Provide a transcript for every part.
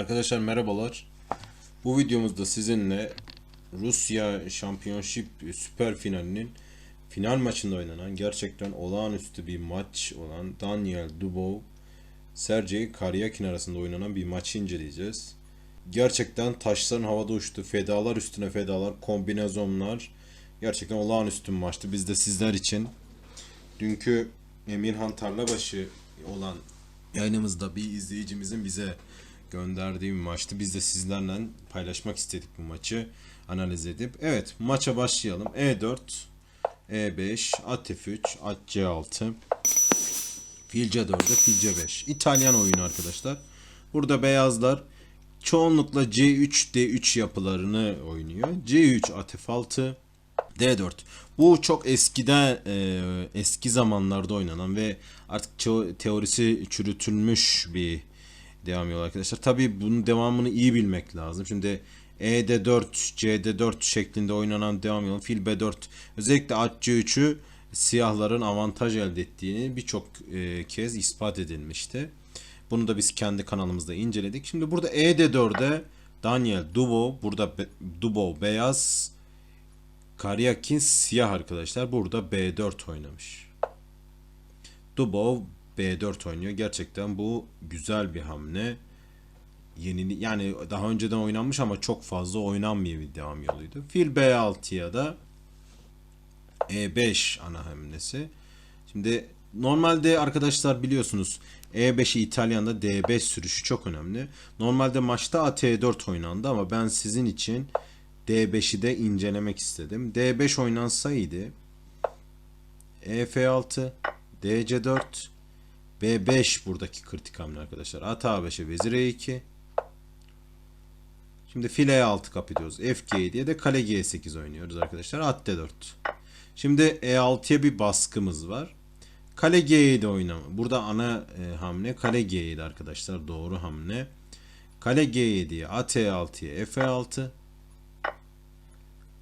Arkadaşlar merhabalar. Bu videomuzda sizinle Rusya Şampiyonşip Süper Finalinin final maçında oynanan gerçekten olağanüstü bir maç olan Daniel Dubov Sergey Karyakin arasında oynanan bir maçı inceleyeceğiz. Gerçekten taşların havada uçtu. Fedalar üstüne fedalar, kombinezonlar. Gerçekten olağanüstü bir maçtı. Biz de sizler için dünkü Emirhan Tarlabaşı olan yayınımızda bir izleyicimizin bize gönderdiği bir maçtı. Biz de sizlerle paylaşmak istedik bu maçı analiz edip. Evet maça başlayalım. E4, E5, at F3, at C6, fil C4'e fil C5. İtalyan oyunu arkadaşlar. Burada beyazlar çoğunlukla C3, D3 yapılarını oynuyor. C3, at F6, D4. Bu çok eskide e, eski zamanlarda oynanan ve artık teorisi çürütülmüş bir devam yolu arkadaşlar. Tabii bunun devamını iyi bilmek lazım. Şimdi ED4, CD4 şeklinde oynanan devam yolu fil B4 özellikle at C3'ü siyahların avantaj elde ettiğini birçok e, kez ispat edilmişti. Bunu da biz kendi kanalımızda inceledik. Şimdi burada ED4'de Daniel Dubov, burada be, Dubov beyaz, Karyakin siyah arkadaşlar. Burada B4 oynamış. Dubov B4 oynuyor. Gerçekten bu güzel bir hamle. Yeni yani daha önceden oynanmış ama çok fazla oynanmıyor bir devam yoluydu. Fil B6'ya da E5 ana hamlesi. Şimdi normalde arkadaşlar biliyorsunuz E5'i İtalyan'da D5 sürüşü çok önemli. Normalde maçta AT4 oynandı ama ben sizin için D5'i de incelemek istedim. D5 oynansaydı EF6 DC4 B5 buradaki kritik hamle arkadaşlar. At A5'e vezir E2 Şimdi file E6 kapatıyoruz. FG diye de kale G8 oynuyoruz arkadaşlar. At D4 Şimdi E6'ya bir baskımız var. Kale G7 oynama. Burada ana e, hamle kale G7 arkadaşlar. Doğru hamle. Kale G7'ye at E6'ya F6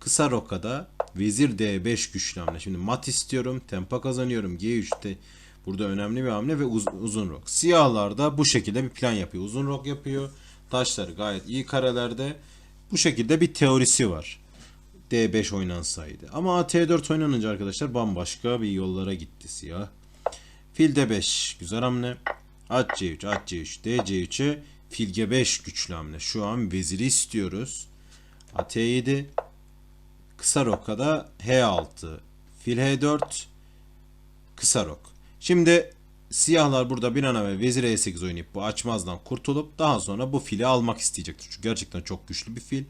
Kısa rokada vezir D5 güçlü hamle. Şimdi mat istiyorum. Tempa kazanıyorum. G3'te burada önemli bir hamle ve uz- uzun rok. Siyahlar da bu şekilde bir plan yapıyor. Uzun rok yapıyor. Taşları gayet iyi karelerde. Bu şekilde bir teorisi var. D5 oynansaydı. Ama T4 oynanınca arkadaşlar bambaşka bir yollara gitti siyah. Fil D5 güzel hamle. At C3, at C3, D C3'e fil G5 güçlü hamle. Şu an veziri istiyoruz. At E7 kısa rokada H6 fil H4 kısa rok. Şimdi siyahlar burada bir an evvel vezir E8 oynayıp bu açmazdan kurtulup daha sonra bu fili almak isteyecektir. Çünkü gerçekten çok güçlü bir fil.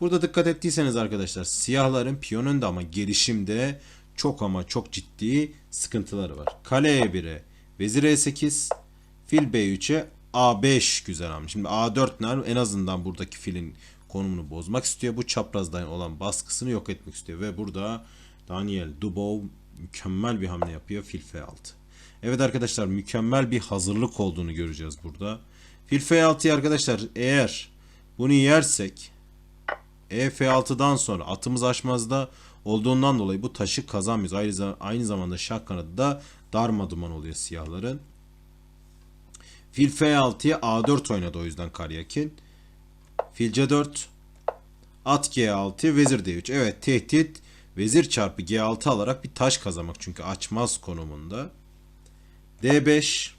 Burada dikkat ettiyseniz arkadaşlar siyahların piyon önde ama gelişimde çok ama çok ciddi sıkıntıları var. Kale E1'e vezir E8 fil B3'e A5 güzel hamle. Şimdi A4 ner en azından buradaki filin konumunu bozmak istiyor. Bu çaprazdan olan baskısını yok etmek istiyor. Ve burada Daniel Dubov mükemmel bir hamle yapıyor. Fil F6. Evet arkadaşlar mükemmel bir hazırlık olduğunu göreceğiz burada. Fil F6'yı arkadaşlar eğer bunu yersek e F6'dan sonra atımız açmazda olduğundan dolayı bu taşı kazanmıyoruz. Aynı, zam- aynı zamanda şah kanadı da darma duman oluyor siyahların. Fil F6'ya A4 oynadı o yüzden Karyakin. Fil C4 At G6 Vezir D3 Evet tehdit Vezir çarpı G6 alarak bir taş kazanmak çünkü açmaz konumunda. D5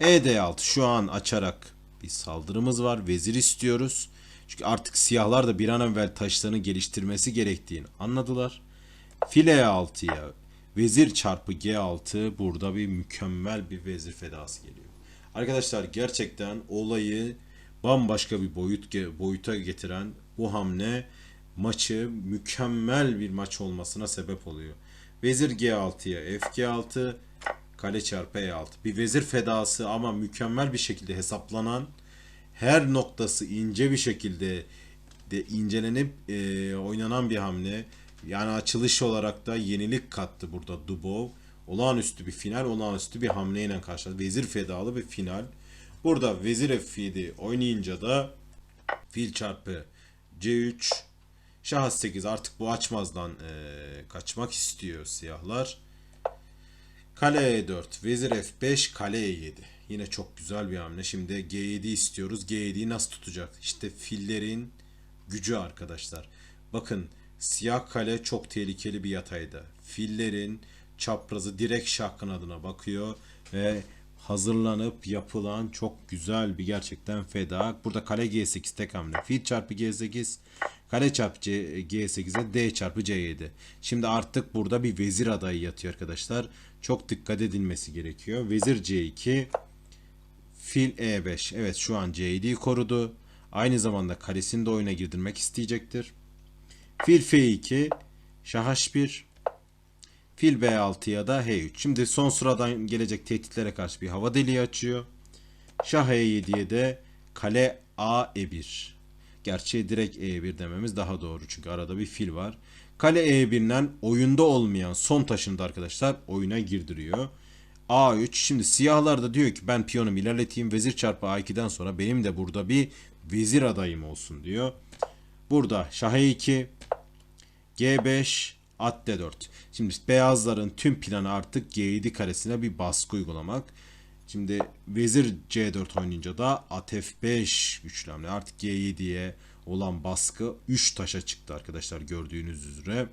E D6 şu an açarak bir saldırımız var. Vezir istiyoruz. Çünkü artık siyahlar da bir an evvel taşlarını geliştirmesi gerektiğini anladılar. Fil E6'ya vezir çarpı G6 burada bir mükemmel bir vezir fedası geliyor. Arkadaşlar gerçekten olayı bambaşka bir boyut boyuta getiren bu hamle maçı mükemmel bir maç olmasına sebep oluyor. Vezir G6'ya F6 kale çarpı E6 bir vezir fedası ama mükemmel bir şekilde hesaplanan her noktası ince bir şekilde de incelenip e, oynanan bir hamle. Yani açılış olarak da yenilik kattı burada Dubov. Olağanüstü bir final, olağanüstü bir hamleyle karşıladı. Vezir fedalı bir final. Burada vezir F7 oynayınca da fil çarpı C3 şah 8 artık bu açmazdan e, kaçmak istiyor siyahlar. Kale E4, vezir F5, kale E7. Yine çok güzel bir hamle. Şimdi G7 istiyoruz. G7'yi nasıl tutacak? İşte fillerin gücü arkadaşlar. Bakın siyah kale çok tehlikeli bir yatayda. Fillerin çaprazı direkt şah kanadına bakıyor ve hazırlanıp yapılan çok güzel bir gerçekten feda. Burada kale G8 tek hamle. Fil çarpı G8 kale çarpı C, G8'e D çarpı C7. Şimdi artık burada bir vezir adayı yatıyor arkadaşlar. Çok dikkat edilmesi gerekiyor. Vezir C2 Fil E5. Evet şu an C7'yi korudu. Aynı zamanda kalesini de oyuna girdirmek isteyecektir. Fil F2, Şah H1, Fil B6'ya da H3. Şimdi son sıradan gelecek tehditlere karşı bir hava deliği açıyor. Şah E7'ye de kale A E1. Gerçi direkt E1 dememiz daha doğru çünkü arada bir fil var. Kale E1'den oyunda olmayan son taşını da arkadaşlar oyuna girdiriyor. A3 şimdi siyahlar da diyor ki ben piyonumu ilerleteyim vezir çarpı A2'den sonra benim de burada bir vezir adayım olsun diyor. Burada Şah E2 G5 at D4. Şimdi beyazların tüm planı artık G7 karesine bir baskı uygulamak. Şimdi vezir C4 oynayınca da at F5 güçlü hamle. Artık G7'ye olan baskı 3 taşa çıktı arkadaşlar gördüğünüz üzere.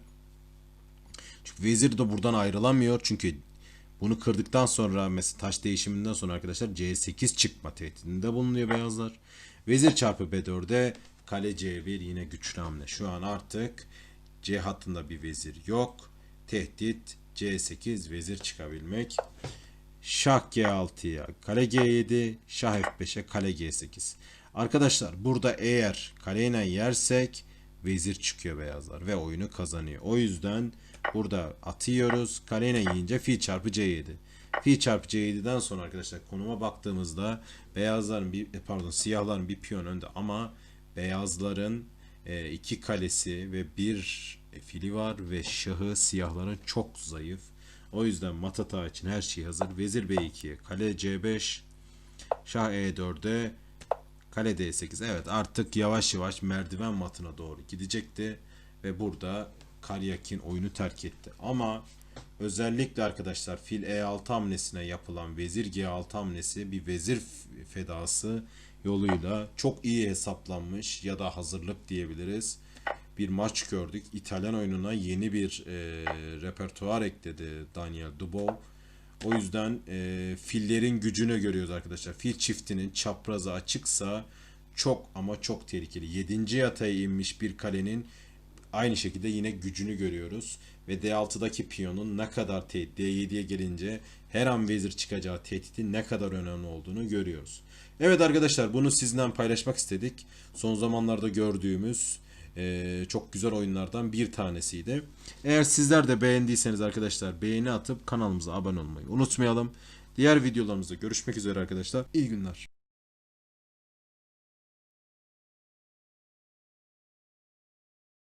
Çünkü vezir de buradan ayrılamıyor. Çünkü bunu kırdıktan sonra mesela taş değişiminden sonra arkadaşlar C8 çıkma tehdidinde bulunuyor beyazlar. Vezir çarpı B4'e kale C1 yine güçlü hamle. Şu an artık C hattında bir vezir yok. Tehdit C8 vezir çıkabilmek. Şah G6'ya kale G7, Şah F5'e kale G8. Arkadaşlar burada eğer kaleyle yersek vezir çıkıyor beyazlar ve oyunu kazanıyor. O yüzden burada atıyoruz. Kaleyle yiyince fil çarpı C7. Fil çarpı C7'den sonra arkadaşlar konuma baktığımızda beyazların bir e, pardon siyahların bir piyon önde ama beyazların e, iki kalesi ve bir fili var ve şahı siyahların çok zayıf. O yüzden matata için her şey hazır. Vezir B2'ye, kale C5, Şah E4'e, kale D8. Evet artık yavaş yavaş merdiven matına doğru gidecekti. Ve burada Karyakin oyunu terk etti. Ama özellikle arkadaşlar fil E6 hamlesine yapılan vezir G6 hamlesi bir vezir fedası yoluyla çok iyi hesaplanmış ya da hazırlık diyebiliriz bir maç gördük. İtalyan oyununa yeni bir e, repertuar ekledi Daniel Dubow. O yüzden e, fillerin gücünü görüyoruz arkadaşlar. Fil çiftinin çaprazı açıksa çok ama çok tehlikeli. 7. yataya inmiş bir kalenin aynı şekilde yine gücünü görüyoruz. Ve D6'daki piyonun ne kadar tehdit, D7'ye gelince her an vezir çıkacağı tehditin ne kadar önemli olduğunu görüyoruz. Evet arkadaşlar bunu sizinle paylaşmak istedik. Son zamanlarda gördüğümüz ee, çok güzel oyunlardan bir tanesiydi. Eğer sizler de beğendiyseniz arkadaşlar beğeni atıp kanalımıza abone olmayı unutmayalım. Diğer videolarımızda görüşmek üzere arkadaşlar. İyi günler.